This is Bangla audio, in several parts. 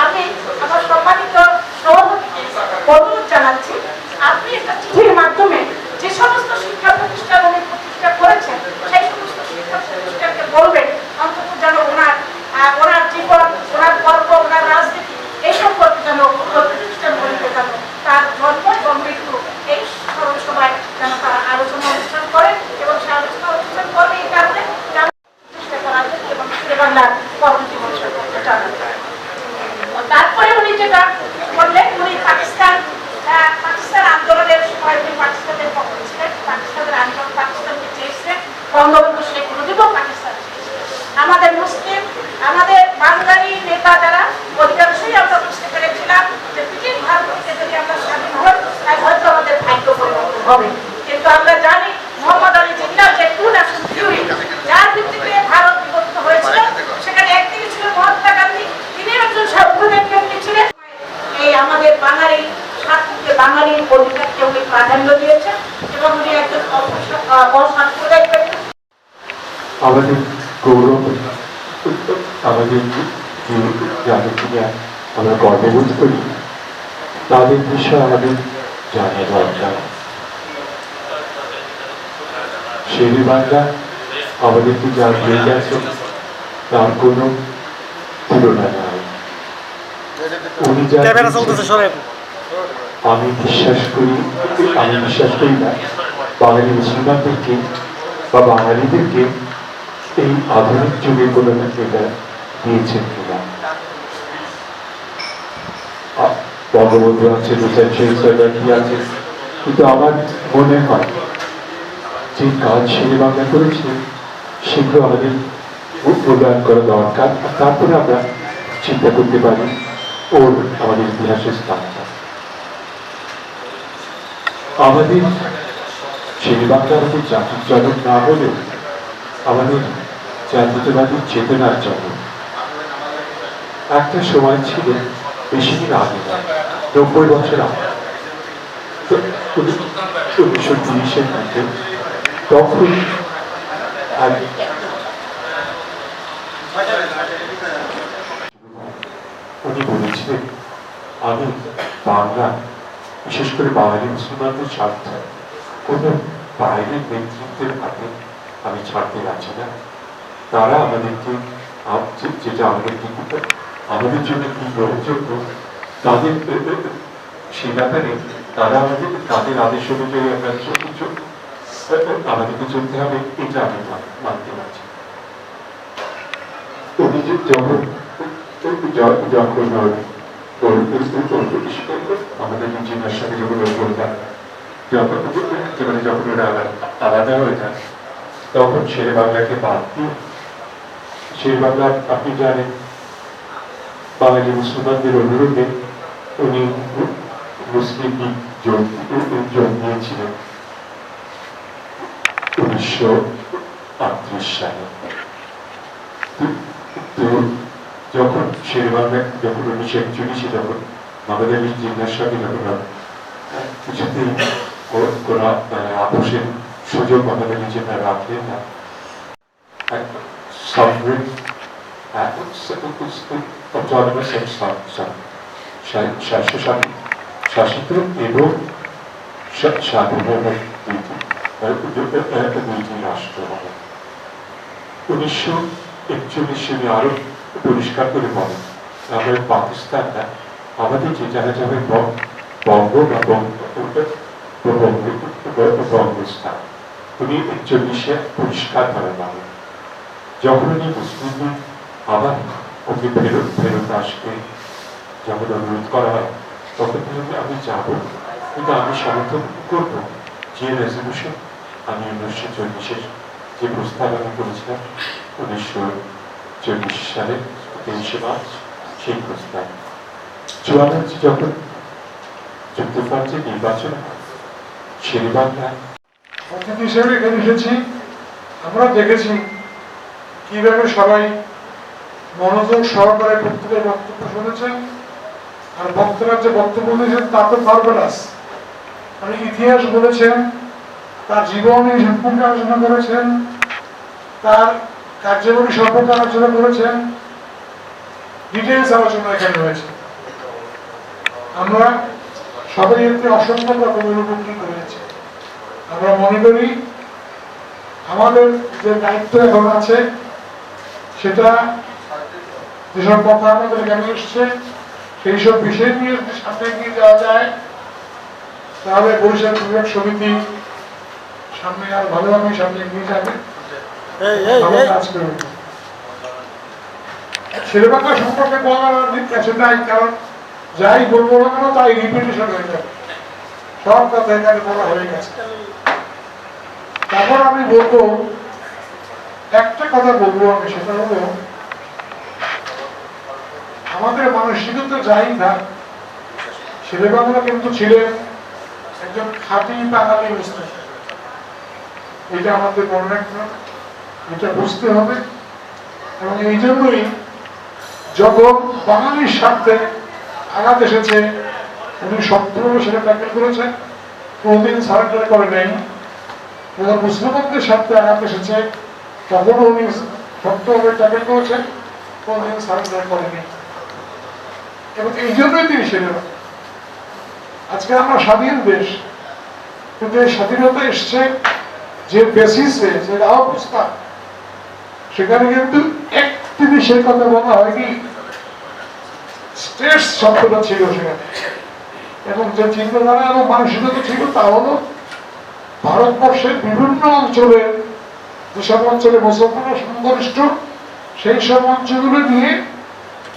আমি আমার সম্মানিত সভাপতিকে অনুরোধ জানাচ্ছি, আপনি একটা চিঠির মাধ্যমে যে সমস্ত শিক্ষা প্রতিষ্ঠান উনি প্রতিষ্ঠা করেছেন, সেই সমস্ত শিক্ষা প্রতিষ্ঠানকে বলবেন, অন্তত যেন ওনার আহ, ওনার জীবন ওনার গল্প ওনার রাজনীতি এই সম্পর্কে যেন প্রতিষ্ঠানগুলিকে যেন তার জন্ম এবং মৃত্যু এই স্মরণ সভায় যেন তারা আলোচনা অনুষ্ঠান করেন এবং সেই আলোচনা অনুষ্ঠান করবে এই কারণে যেন প্রতিষ্ঠা করা যায় এবং বাংলার কর্মজীবন সম্পর্কে জানা যায় তারপরে উনি যেটা বললেন উনি পাকিস্তান আহ, পাকিস্তান আন্দোলনের সময় উনি পাকিস্তানের পক্ষে ছিলেন পাকিস্তানের আন্দোলন পাকিস্তানকে চেয়েছিলেন বঙ্গবন্ধু শেখ মুজিবও পাকিস্তান চেয়েছিলেন। আমাদের মুসলিম, আমাদের বাঙালি নেতা যারা, অধিকাংশই আমরা বুঝতে পেরেছিলাম যে ব্রিটিশ ভারত থেকে যদি আমরা স্বাধীন হই, তাই হয়তো আমাদের ভাগ্য পরিবর্তন হবে। কিন্তু আমরা জানি মোহাম্মদ আলী জিন্নাহ যে টু ন্যাশন থিওরি যার ভিত্তিতে ভারত বিভক্ত হয়েছিল, সেখানে একদিকে ছিল মহাত্মা গান্ধী তিনি একজন ব্যক্তি ছিলেন। এই আমাদের বাঙালি স্বার্থকে বাঙালির অধিকারকে উনি প্রাধান্য দিয়েছেন এবং উনি একজন অসাম্প্রদায়িক ব্যক্তি আমাদের গৌরব আমাদের যে যাদেরকে আমরা গর্ববোধ করি তাদের বিষয়ে আমাদের জানা দরকার শেরি বাংলা আমাদেরকে যা দিয়ে গেছে তার কোনো তুলনা নাই। উনি যা আমি বিশ্বাস করি আমি বিশ্বাস করি না। বাঙালি মুসলমানদেরকে বা বাঙালিদেরকে এই আধুনিক যুগে কোনো এটা দিয়েছেন কিনা? বঙ্গবন্ধু আছে সৈদাকি আছে? কিন্তু আমার মনে হয় যে কাজ শেরে বাংলা করেছে, সেগুলো আমাদের মূল্যায়ন করা দরকার। তারপরে আমরা চিন্তা করতে পারি ওর আমাদের ইতিহাসের স্থানটা। আমাদের শেরে বাংলা আমাদের জাতির জনক না হলেও আমাদের জাতীয়তাবাদী চেতনার জনক একটা সময় ছিল বেশি দিন আগে, নব্বই বছর আগে। দিকে তখন এক উনি বলেছিলেন, আমি বাংলা, বিশেষ করে বাঙালি মুসলমানদের স্বার্থ কোনো বাইরের নেতৃত্বের হাতে আমি ছাড়তে যাচ্ছি না। তারা আমাদেরকে আম- যে- যেটা আমাদের আমাদের জন্য কি গ্রহণযোগ্য তাদের সে ব্যাপারে তারা আমাদের তাদের আদেশ অনুযায়ী আমরা আমাদেরকে চলতে হবে, এটা আমি মানতে পারছি। আমাদের মানে যখন ওরা আলাদা হয়ে যায়, তখন ছেলে বাংলাকে বাদ দিয়ে আপনি জানেন বাঙালি মুসলমানদের অনুরোধে উনি মুসলিম লীগ যোগ যোগ উনিশশো আটত্রিশ সালে তো- যখন শেরে বাংলা যখন উনিশশো একচল্লিশে যখন আমাদের জিজ্ঞাসা সাথে যখন আহ, কিছুতেই কোনো আপোষের সুযোগ আমাদের নিজেরা রাখলেন না sovereign স্বায়ত্তশাসিত শাসিত এবং স্বাধীনভাবে দুইটি রাষ্ট্র হবে উনিশশো একচল্লিশ সালে আরও পরিষ্কার করে বলেন আমরা পাকিস্তানটা আমাদের যে জায়গা যাবে বঙ্গ বা বঙ্গ বঙ্গ- বঙ্গস্থান উনি একচল্লিশে পরিষ্কার ভাবে বলেন যখন উনি মুসলিম লীগ আবার ওকে ফেরত ফেরত আসবে। যখন অনুরোধ করা হয় তখন বললেন, আমি যাব। কিন্তু আমি সমর্থন করব যে রেজলিউশন আমি উনিশশো চল্লিশের যে প্রস্তাবনা করেছিলাম উনিশশো চল্লিশ সালে তেইশে মার্চ সেই প্রস্তাব। চুয়ান্ন যখন যুক্তফ্রান্সে নির্বাচন শেরবাংলায়। অতিথি হিসেবে এসেছি। আমরা দেখেছি কীভাবে সবাই মনোযোগ সহকারে প্রত্যেকের বক্তব্য শুনেছেন। আর বক্তারা যে বক্তব্য দিয়েছেন তা তো মার্ভেলাস মানে ইতিহাস বলেছেন, তার জীবনী সম্পর্কে আলোচনা করেছেন, তার কার্যাবলী সম্পর্কে আলোচনা করেছেন ডিটেলস আলোচনা এখানে হয়েছে আমরা সবাই এতে অসংখ্য রকমের উপকৃত হয়েছে আমরা মনে করি, আমাদের যে দায়িত্ব এখন আছে সেটা যেসব কথা আমাদের এখানে এসছে সেই সব বিষয় নিয়ে যদি সামনে এগিয়ে যাওয়া যায় তাহলে বরিশাল বিভাগ সমিতি সামনে আর ভালোভাবে সামনে এগিয়ে যাবে। কাজ করবে। সম্পর্কে বলার নাই কারণ যাই বলব না কেন তাই রিপিটেশন হয়ে যাবে। সব কথা এখানে বলা হয়ে গেছে। তারপর আমি বলব একটা কথা বলব আমি, সেটা হলো, আমাদের মানসিকতা যাই না ছেলেবাংলা কিন্তু ছিলেন একজন খাঁটি বাঙালি মুসলিম। এটা আমাদের মনে রাখতে হবে এটা বুঝতে হবে। এবং এই জন্যই যখন বাঙালির স্বার্থে আঘাত এসেছে, উনি শক্তভাবে সেটা ট্যাকেল করেছেন। কোনদিন সারেন্ডার করে নেই মুসলমানদের স্বার্থে আঘাত এসেছে উনি করেছেন করেনি। এবং এই জন্যই তিনি ছিলেন। আজকে আমরা স্বাধীন দেশ, কিন্তু এই স্বাধীনতা এসছে যে বেসিসে যে অবস্থা, সেখানে কিন্তু একটি বিষয়ের কথা বলা হয়নি। স্টেটস শব্দটা ছিল সেখানে। এবং যে চিন্তাধারা এবং মানসিকতা ছিল তা হলো ভারতবর্ষের বিভিন্ন অঞ্চলে যেসব অঞ্চলে মুসলমানরা সংঘনিষ্ঠ, সেই সব অঞ্চলগুলো নিয়ে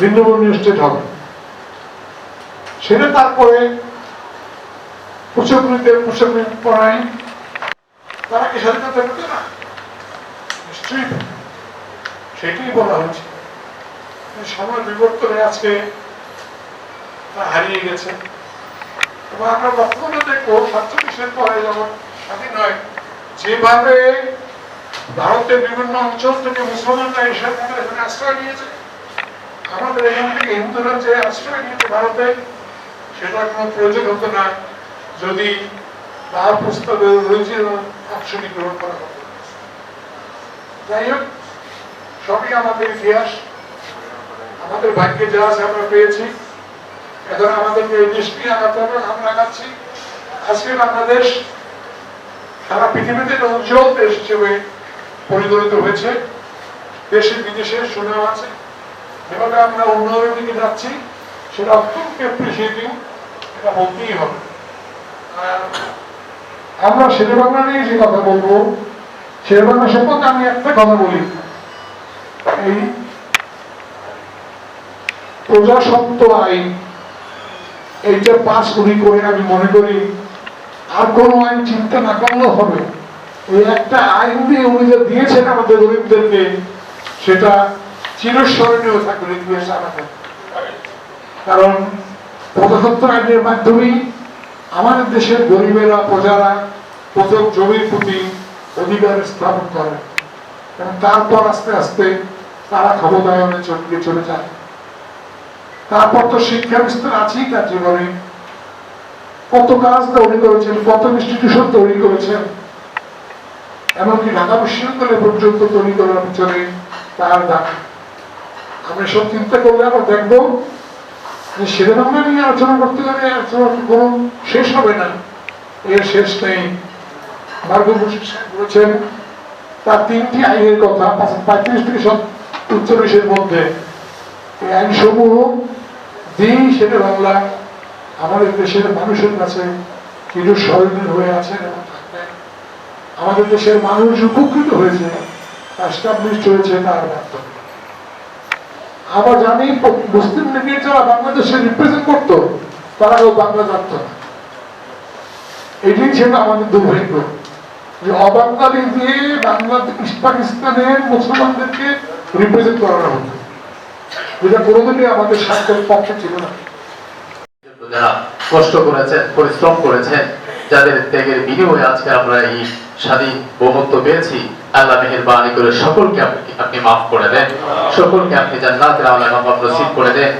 ভিন্ন ভিন্ন স্টেট হবে। সেটা তারপরে কুচকৃত পড়াই তারা কি স্বাধীনতা না নিশ্চয়ই সেটাই বলা হয়েছে। সময় বিবর্তনে আজকে হারিয়ে গেছে। এবং আমরা বর্তমানে দেখব সাতচল্লিশের পরে যখন স্বাধীন হয়, যেভাবে ভারতের বিভিন্ন অঞ্চল থেকে মুসলমানরা এসে আমাদের এখানে আশ্রয় নিয়েছে। আমাদের এখান থেকে হিন্দুরা যে আশ্রয় নিয়েছে ভারতে। সেটা কোনো প্রয়োজন হতো না। যদি তার প্রস্তাবে অংশটি গ্রহণ করা হতো। যাই হোক, সবই আমাদের ইতিহাস। আমাদের ভাগ্যে যা আছে আমরা পেয়েছি। এখন আমাদেরকে এই দেশটি আগাতে হবে আমরা আগাচ্ছি আজকে বাংলাদেশ সারা পৃথিবীতে উজ্জ্বল দেশ হিসেবে পরিগণিত হয়েছে। দেশে, বিদেশে সুনাম আছে। যেভাবে আমরা উন্নয়নের দিকে যাচ্ছি। সেটা অত্যন্ত অ্যাপ্রিসিয়েটিং এটা বলতেই হবে। আর আমরা শেরেবাংলা নিয়ে যে কথা বলব, শেরেবাংলা সম্পর্কে আমি একটা কথা বলি। এই প্রজাসত্ব আইন, এইটা পাস উনি করে আমি মনে করি, আর কোনো আইন চিন্তা না করলেও হবে। এই একটা উনি যে দিয়েছেন আমাদের গরিবদেরকে সেটা চিরস্মরণীয় থাকবে আমাদের। কারণ প্রজাতন্ত্র আইনের মাধ্যমেই আমাদের দেশের গরিবেরা, প্রজারা প্রথম জমির প্রতি অধিকার স্থাপন করে। তারপর আস্তে আস্তে তারা ক্ষমতায়নে চলে যায়। তারপর তো শিক্ষা বিস্তার আছেই তার জীবনে কত কাজ তৈরি করেছেন, কত ইনস্টিটিউশন তৈরি করেছেন। এমনকি ঢাকা বিশ্ববিদ্যালয় পর্যন্ত তৈরি করার পিছনে তার দাম আমরা সব চিন্তা করলে আমরা দেখব যে নিয়ে আলোচনা করতে গেলে আলোচনা কোনো শেষ হবে না। এর শেষ নেই। বলেছেন, তার তিনটি আইনের কথা পঁয়ত্রিশ থেকে মধ্যে। এই আইনসমূহ দিয়েই সেটা বাংলা আমাদের দেশের মানুষের কাছে কিছু স্মরণীয় হয়ে আছে। আমাদের দেশের মানুষ উপকৃত হয়েছে এস্টাবলিশ হয়েছে তার মাধ্যমে। আমরা জানি মুসলিম লীগের যারা বাংলাদেশে রিপ্রেজেন্ট করতো তারা কেউ বাংলা জানত না। এটাই ছিল আমাদের দুর্ভাগ্য যে অবাঙালি দিয়ে বাংলাদেশ পাকিস্তানের মুসলমানদেরকে রিপ্রেজেন্ট করানো হতো। যেটা কোনোদিনই আমাদের স্বার্থের পক্ষে ছিল না। যারা কষ্ট করেছেন পরিশ্রম করেছেন যাদের ত্যাগের বিনিময়ে আজকে আমরা এই স্বাধীন বহুত্ব পেয়েছি, আল্লাহ মেহেরবানি করে সকলকে আপনি মাফ করে দেন। সকলকে আপনি জান্নাতের আল্লাহ মাফ নসিব করে দেন।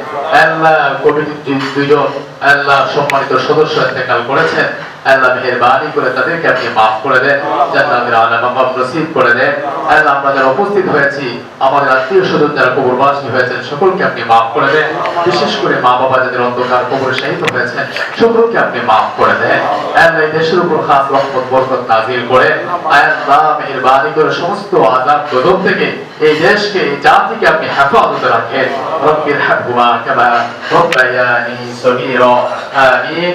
আল্লাহ কমিটির দুইজন আল্লাহ সম্মানিত সদস্য ইন্তেকাল করেছেন। আল্লাহ মেহেরবানি করে তাদেরকে আপনি মাফ করে দেন জান্নাতের আল্লাহ মাফ নসিব করে দেন। আল্লাহ আমরা যারা উপস্থিত হয়েছি আমাদের আত্মীয় স্বজন যারা কবরবাসী হয়েছেন সকলকে আপনি মাফ করে দেন। বিশেষ করে মা বাবা যাদের অন্ধকার কবরে শাহিত হয়েছেন সকলকে আপনি মাফ করে দেন। আল্লাহ দেশের উপর খাস রহমত বরকত নাজিল করে আল্লাহ মেহেরবানি করে সমস্ত আজাব গজব থেকে এই দেশকে এই জাতিকে আপনি হেফাজতে রাখেন। রব্বির হাবহুমা কামা রব্বায়ানি সগীরা। আমিন।